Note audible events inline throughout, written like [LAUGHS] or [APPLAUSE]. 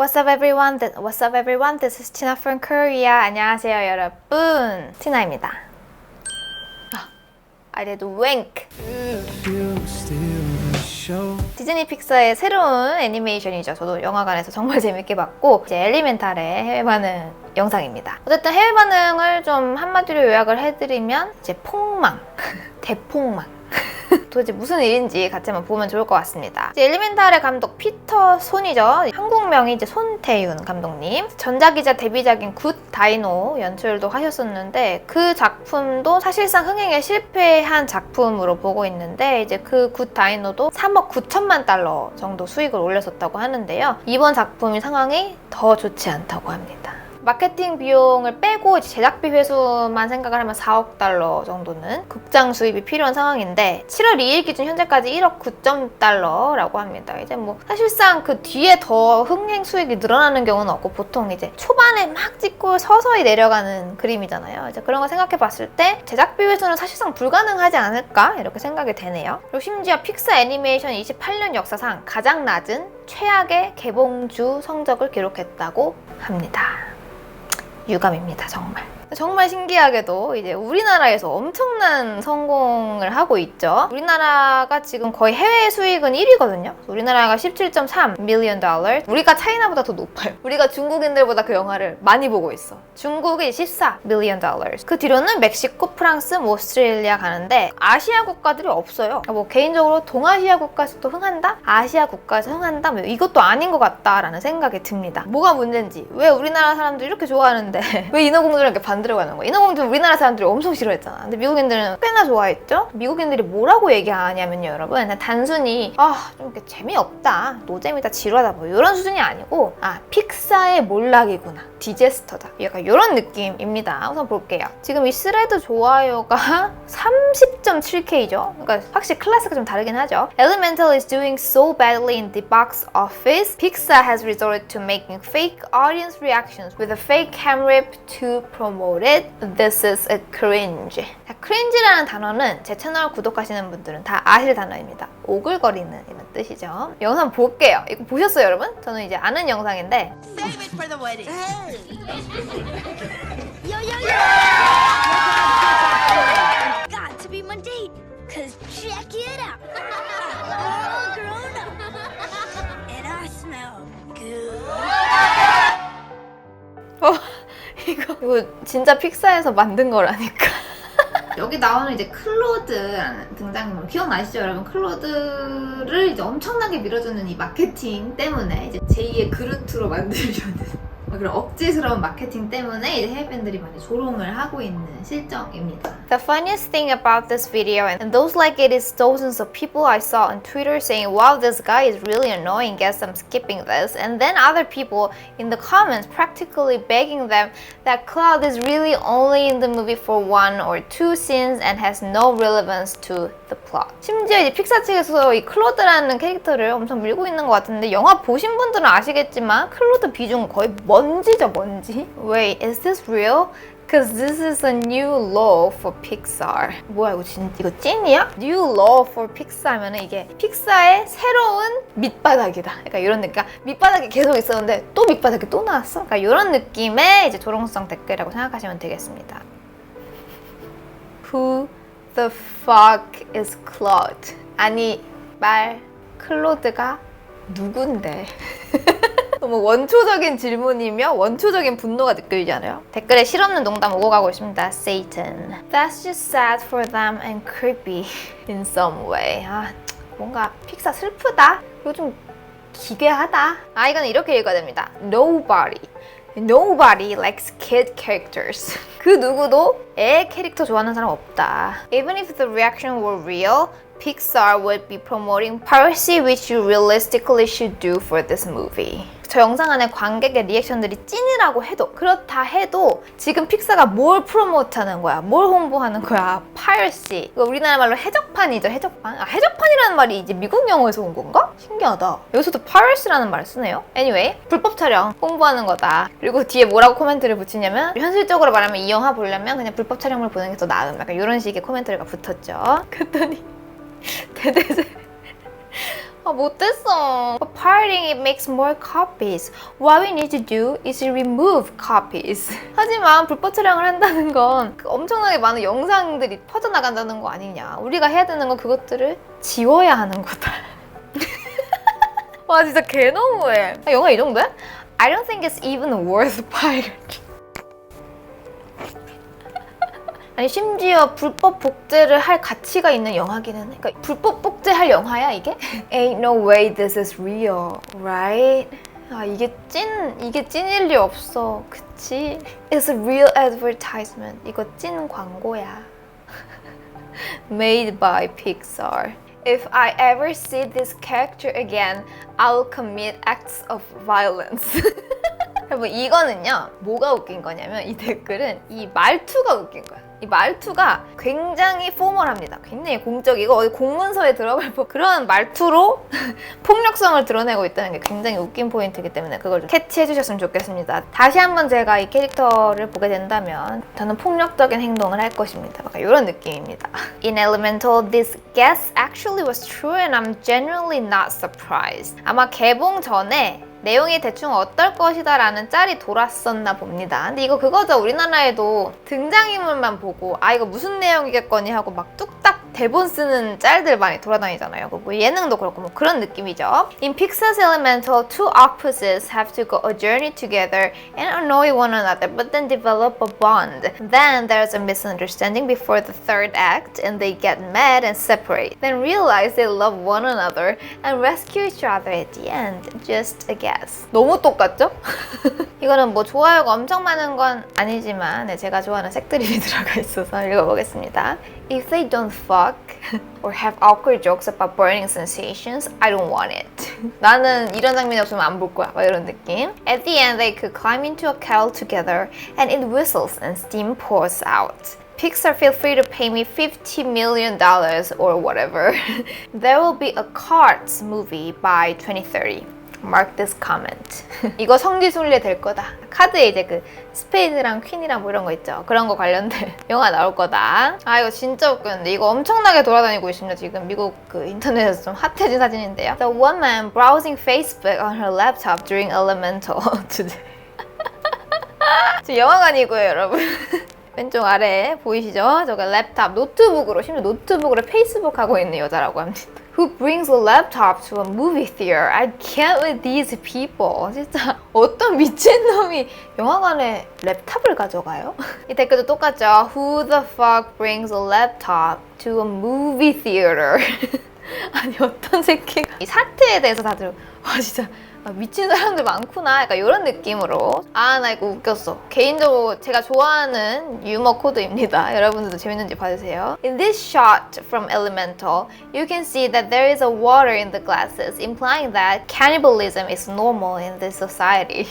What's up everyone? What's up everyone? This is Tina from Korea. 안녕하세요 여러분. 티나입니다. 아, I did wink. 디즈니 픽사의 새로운 애니메이션이죠. 저도 영화관에서 정말 [LAUGHS] 재밌게 봤고 이제 엘리멘탈의 해외 반응 영상입니다. 어쨌든 해외 반응을 좀 한마디로 요약을 해드리면 이제 폭망, [LAUGHS] 대폭망. 도대체 무슨 일인지 같이 한번 보면 좋을 것 같습니다. 이제 엘리멘탈의 감독 피터 손이죠. 한국명이 이제 손태윤 감독님. 전작이자 데뷔작인 굿 다이노 연출도 하셨었는데 그 작품도 사실상 흥행에 실패한 작품으로 보고 있는데 이제 그 굿 다이노도 3억 9천만 달러 정도 수익을 올렸었다고 하는데요. 이번 작품이 상황이 더 좋지 않다고 합니다. 마케팅 비용을 빼고 제작비 회수만 생각을 하면 4억 달러 정도는 극장 수입이 필요한 상황인데 7월 2일 기준 현재까지 1억 9점 달러라고 합니다. 이제 뭐 사실상 그 뒤에 더 흥행 수익이 늘어나는 경우는 없고 보통 이제 초반에 막 찍고 서서히 내려가는 그림이잖아요. 이제 그런 거 생각해 봤을 때 제작비 회수는 사실상 불가능하지 않을까 이렇게 생각이 되네요. 그리고 심지어 픽사 애니메이션 28년 역사상 가장 낮은 최악의 개봉주 성적을 기록했다고 합니다. 유감입니다, 정말. 정말 신기하게도 이제 우리나라에서 엄청난 성공을 하고 있죠. 우리나라가 지금 거의 해외 수익은 1위거든요. 우리나라가 17.3 밀리언 달러. 우리가 차이나보다 더 높아요. [LAUGHS] 우리가 중국인들보다 그 영화를 많이 보고 있어. 중국이 14 밀리언 달러. 그 뒤로는 멕시코, 프랑스, 뭐 오스트레일리아 가는데 아시아 국가들이 없어요. 뭐 개인적으로 동아시아 국가에서도 흥한다? 아시아 국가에서 흥한다? 뭐 이것도 아닌 것 같다라는 생각이 듭니다. 뭐가 문제인지 왜 우리나라 사람들이 이렇게 좋아하는데 [LAUGHS] 왜 인어공주랑 이렇게 반 대로 가는 거야? 인어공주 우리나라 사람들이 엄청 싫어했잖아. 근데 미국인들은 꽤나 좋아했죠? 미국인들이 뭐라고 얘기하냐면요, 여러분. 단순히 아, 좀 이렇게 재미없다, 노잼이다, 지루하다 뭐 이런 수준이 아니고 아, 픽사의 몰락이구나. 디제스터다. 약간 이런 느낌입니다. 우선 볼게요. 지금 이 스레드 좋아요가 [LAUGHS] 30.7K죠. 그러니까 확실히 클래스가 좀 다르긴 하죠. Elemental is doing so badly in the box office. Pixar has resorted to making fake audience reactions with a fake cam rip to promote it. This is a cringe. 자, cringe라는 단어는 제 채널 구독하시는 분들은 다 아실 단어입니다. 오글거리는 이런 뜻이죠. 영상 볼게요. 이거 보셨어요, 여러분? 저는 이제 아는 영상인데 진짜 픽사에서 만든 거라니까. [LAUGHS] 여기 나오는 이제 클로드라는 등장인물 기억나시죠 여러분? 클로드를 이제 엄청나게 밀어주는 이 마케팅 때문에 이제 제2의 그루트로 만들려는 그런 억지스러운 마케팅 때문에 이제 해외 팬들이 많이 조롱을 하고 있는 실정입니다. The funniest thing about this video and those like it is dozens of people I saw on Twitter saying, "Wow, this guy is really annoying. Guess I'm skipping this." And then other people in the comments practically begging them that Cloud is really only in the movie for one or two scenes and has no relevance to the plot. 심지어 이제 픽사 측에서 이 클로드라는 캐릭터를 엄청 밀고 있는 것 같은데 영화 보신 분들은 아시겠지만 클로드 비중 거의 먼지죠 먼지. Wait, is this real? Cause this is a new law for Pixar. 뭐야 이거 진 이거 찐이야? New law for Pixar면은 이게 픽사의 새로운 밑바닥이다. 그러니까 이런 느낌. 그러니까 밑바닥이 계속 있었는데 또 밑바닥이 또 나왔어. 그러니까 이런 느낌의 이제 조롱성 댓글이라고 생각하시면 되겠습니다. Who the fuck is Claude? 아니 말 클로드가 누군데? [LAUGHS] 너무 원초적인 질문이며 원초적인 분노가 느껴지잖아요. 댓글에 실없는 농담 오고 가고 있습니다. Satan. That's just sad for them and creepy in some way. 아, 뭔가 픽사 슬프다. 그리고 좀 기괴하다. 아, 이건 이렇게 읽어야 됩니다. Nobody. Nobody likes kid characters. 그 누구도 애 캐릭터 좋아하는 사람 없다. Even if the reaction were real, Pixar would be promoting piracy, which you realistically should do for this movie. 저 영상 안에 관객의 리액션들이 찐이라고 해도 그렇다 해도 지금 픽사가 뭘 프로모트하는 거야? 뭘 홍보하는 거야? piracy. 이거 우리나라 말로 해적판이죠, 해적판. 아, 해적판이라는 말이 이제 미국 영어에서 온 건가? 신기하다. 여기서도 piracy라는 말을 쓰네요. Anyway, 불법 촬영 홍보하는 거다. 그리고 뒤에 뭐라고 코멘트를 붙이냐면 현실적으로 말하면 이 영화 보려면 그냥 불법 촬영물 보는 게 더 나음. 약간 이런 식의 코멘트가 붙었죠. 그랬더니 [LAUGHS] 대대대 아 못됐어. But pirating it makes more copies. What we need to do is remove copies. 하지만 불법 촬영을 한다는 건그 엄청나게 많은 영상들이 퍼져나간다는 거 아니냐. 우리가 해야 되는 건 그것들을 지워야 하는 거다. 와 진짜 개 너무해. 아, 영화 이 정도야? I don't think it's even worth pirate. 아니 심지어 불법 복제를 할 가치가 있는 영화기는 해. 그러니까 불법 복제할 영화야 이게? Ain't no way this is real, right? 아 이게 찐 이게 찐일 리 없어, 그치? It's a real advertisement. 이거 찐 광고야. Made by Pixar. If I ever see this character again, I'll commit acts of violence. 여러분 이거는요 뭐가 웃긴 거냐면 이 댓글은 이 말투가 웃긴 거야 이 말투가 굉장히 포멀합니다. 굉장히 공적이고 어디 공문서에 들어갈 법 그런 말투로 [LAUGHS] 폭력성을 드러내고 있다는 게 굉장히 웃긴 포인트이기 때문에 그걸 좀 캐치해 주셨으면 좋겠습니다. 다시 한번 제가 이 캐릭터를 보게 된다면 저는 폭력적인 행동을 할 것입니다. 약간 이런 느낌입니다. [LAUGHS] In Elemental, this guess actually was true and I'm genuinely not surprised. 아마 개봉 전에 내용이 대충 어떨 것이다 라는 짤이 돌았었나 봅니다. 근데 이거 그거죠. 우리나라에도 등장인물만 보고 아 이거 무슨 내용이겠거니 하고 막 뚝딱 대본 쓰는 짤들 많이 돌아다니잖아요. 뭐 예능도 그렇고 뭐 그런 느낌이죠. In Pixar's Elemental, two opposites have to go a journey together and annoy one another but then develop a bond. Then there's a misunderstanding before the third act and they get mad and separate. Then realize they love one another and rescue each other at the end. Just a guess. 너무 똑같죠? 이거는 뭐 좋아요가 엄청 많은 건 아니지만 네, 제가 좋아하는 색드립이 들어가 있어서 읽어보겠습니다. If they don't fuck [LAUGHS] or have awkward jokes about burning sensations, I don't want it. [LAUGHS] 나는 이런 장면이 없으면 안 볼 거야. 막 이런 느낌. At the end, they could climb into a kettle together and it whistles and steam pours out. Pixar, feel free to pay me $50 million or whatever. [LAUGHS] there will be a Cars movie by 2030. Mark this comment. [LAUGHS] 이거 성지순례 될 거다. 카드에 이제 그 스페이드랑 퀸이랑 뭐 이런 거 있죠. 그런 거 관련된 [LAUGHS] 영화 나올 거다. 아 이거 진짜 웃겼는데 이거 엄청나게 돌아다니고 있습니다. 지금 미국 그 인터넷에서 좀 핫해진 사진인데요. The woman browsing Facebook on her laptop during Elemental [LAUGHS] today. 지금 영화관이고요, 여러분. 왼쪽 아래 보이시죠? 저거 랩탑 노트북으로 심지어 노트북으로 페이스북 하고 있는 여자라고 합니다. Who brings a laptop to a movie theater? I can't with these people. 진짜 어떤 미친놈이 영화관에 랩탑을 가져가요? 이 댓글도 똑같죠? Who the fuck brings a laptop to a movie theater? 아니 어떤 새끼가 이 사태에 대해서 다들 와 진짜 아, 미친 사람들 많구나 약간 이런 느낌으로 아 나 이거 웃겼어 개인적으로 제가 좋아하는 유머 코드입니다 여러분들도 재밌는지 봐주세요 In this shot from Elemental you can see that there is a water in the glasses implying that cannibalism is normal in this society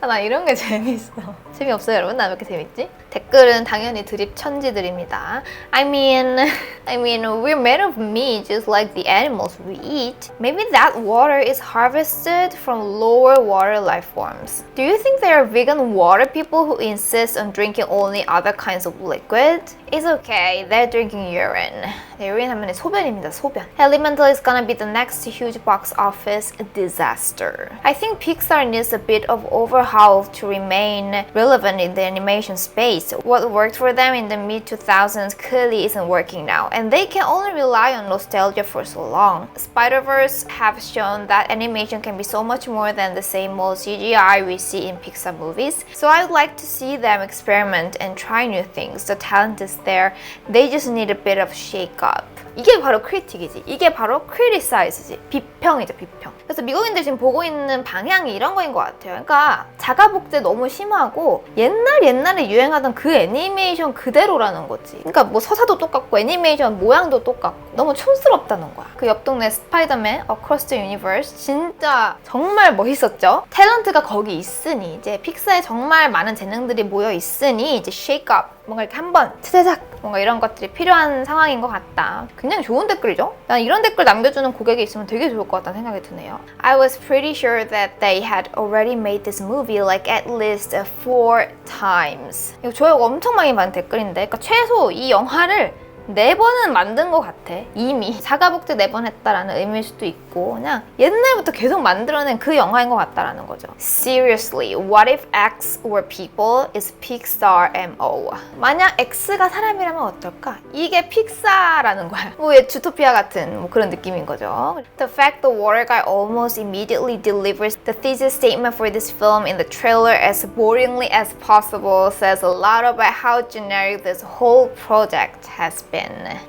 아, 나 이런 게 재밌어. 재미없어요, 여러분? 나 왜 이렇게 재밌지? 댓글은 당연히 드립 천지들입니다. I mean, [LAUGHS] I mean, we're made of meat just like the animals we eat. Maybe that water is harvested from lower water life forms. Do you think there are vegan water people who insist on drinking only other kinds of liquid? It's okay, they're drinking urine. 네, urine 하면 소변입니다, 소변. Elemental is gonna be the next huge box office disaster. I think Pixar needs a bit of overhaul to remain relevant in the animation space. What worked for them in the mid 2000s clearly isn't working now, and they can only rely on nostalgia for so long. Spider Verse have shown that animation can be so much more than the same old CGI we see in Pixar movies. So I would like to see them experiment and try new things. The talent is there. They just need a bit of shake up. 이게 바로 크리틱이지. 이게 바로 크리티사이즈지. 비평이죠, 비평. 그래서 미국인들 지금 보고 있는 방향이 이런 거인 것 같아요. 그러니까 자가 복제 너무 심하고 옛날 옛날에 유행하던 그 애니메이션 그대로라는 거지. 그러니까 뭐 서사도 똑같고 애니메이션 모양도 똑같고 너무 촌스럽다는 거야. 그 옆 동네 스파이더맨 Across the Universe 진짜 정말 멋있었죠. 탤런트가 거기 있으니 이제 픽사에 정말 많은 재능들이 모여 있으니 이제 up 뭔가 이렇게 한번 차자작 뭔가 이런 것들이 필요한 상황인 것 같다. 굉장히 좋은 댓글이죠? 난 이런 댓글 남겨주는 고객이 있으면 되게 좋을 것 같다는 생각이 드네요. I was pretty sure that they had already made this movie like at least four times. 이거 조회가 엄청 많이 받은 댓글인데, 그러니까 최소 이 영화를 네 번은 만든 것 같아. 이미 사과복제 네번 했다라는 의미일 수도 있고 그냥 옛날부터 계속 만들어낸 그 영화인 것 같다라는 거죠. Seriously, what if X were people is Pixar MO? 만약 X가 사람이라면 어떨까? 이게 픽사라는 거야. 뭐의 주토피아 같은 뭐 그런 느낌인 거죠. The fact the water guy almost immediately delivers the thesis statement for this film in the trailer as boringly as possible says a lot about how generic this whole project has been.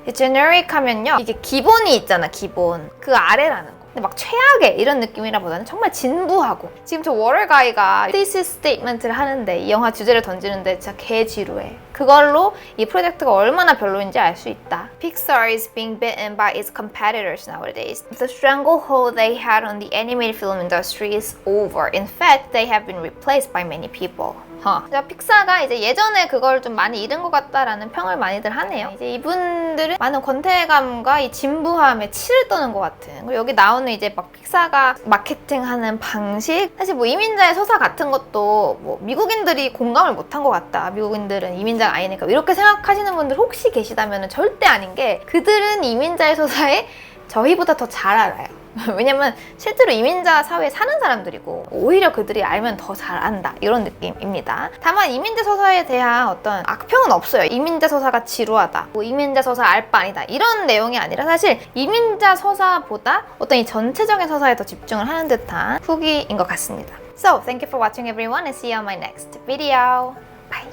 이 generic 하면요. 이게 기본이 있잖아, 기본. 그 아래라는 거. 근데 막 최악의 이런 느낌이라보다는 정말 진부하고 지금 저 워럴 가이가 thesis statement를 하는데 이 영화 주제를 던지는데 진짜 개 지루해 그걸로 이 프로젝트가 얼마나 별로인지 알 수 있다 Pixar is being bitten by its competitors nowadays The stranglehold they had on the animated film industry is over In fact, they have been replaced by many people 어. 자, 픽사가 이제 예전에 그걸 좀 많이 잃은 것 같다라는 평을 많이들 하네요. 이제 이분들은 많은 권태감과 이 진부함에 치를 떠는 것 같은. 그리고 여기 나오는 이제 막 픽사가 마케팅하는 방식. 사실 뭐 이민자의 서사 같은 것도 뭐 미국인들이 공감을 못한 것 같다. 미국인들은 이민자가 아니니까 이렇게 생각하시는 분들 혹시 계시다면 절대 아닌 게 그들은 이민자의 서사에 저희보다 더 잘 알아요. [LAUGHS] 왜냐면 실제로 이민자 사회에 사는 사람들이고 오히려 그들이 알면 더 잘 안다 이런 느낌입니다. 다만 이민자 서사에 대한 어떤 악평은 없어요. 이민자 서사가 지루하다, 뭐 이민자 서사 알 바 아니다 이런 내용이 아니라 사실 이민자 서사보다 어떤 이 전체적인 서사에 더 집중을 하는 듯한 후기인 것 같습니다. So thank you for watching everyone and see you on my next video. Bye.